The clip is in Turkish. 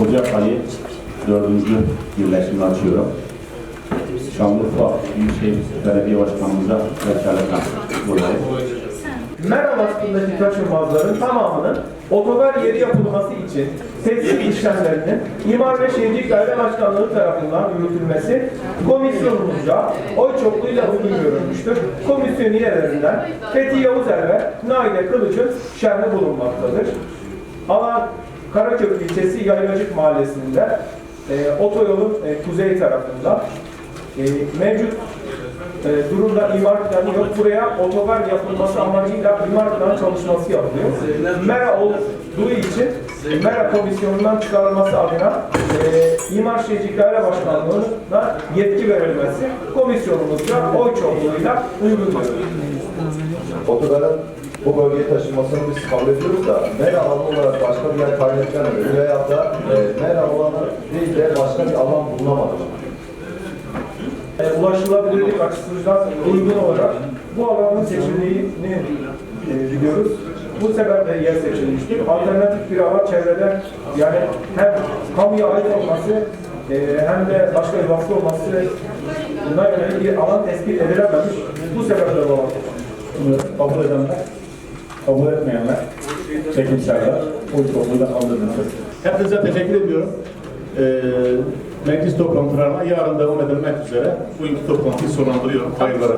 Ocak ayı dördüncü birleşimini açıyorum. Şanlıurfa Büyükşehir Belediye Başkanımıza vekaletle buradayım. Meral hattındaki taşınmazların tamamının otogar yeri yapılması için teslim işlemlerinin İmar ve Şehircilik Daire Başkanlığı tarafından yürütülmesi komisyonumuzca oy çokluğuyla uygun görülmüştür. Komisyon üyelerinden Fethi Yavuzer ve Naide Kılıç'ın şerhi bulunmaktadır. Alan Karakök ilçesi Yaylacık mahallesinde e, otoyolun e, kuzey tarafında e, mevcut e, durumda imar planı yok. Buraya otogar yapılması amacıyla imar planı çalışması yapılıyor. Mera olduğu için Mera komisyonundan çıkarılması adına e, İmar Şehircilik Daire Başkanlığı'na yetki verilmesi komisyonumuzca oy çokluğuyla uygundur. Otogarın bu bölgeye taşınmasını biz kabul ediyoruz da mera alanı olarak başka bir yer edilemedi veya da e, mera alanı değil de başka bir alan bulunamadı. E, ulaşılabilirlik açısından uygun olarak bu alanın seçildiğini e, biliyoruz. Bu sebeple yer seçilmiştir. Alternatif bir alan çevrede yani hem kamuya ait olması e, hem de başka bir vasfı olması buna yönelik bir alan tespit edilememiş. Bu sebeple. Bunu kabul edenler, kabul etmeyenler, çekimserler, oy topluğu da aldırmıştır. Hepinize teşekkür ediyorum. Ee, meclis toplantılarına yarın devam edilmek üzere bugünkü toplantıyı sonlandırıyorum. Hayırlara.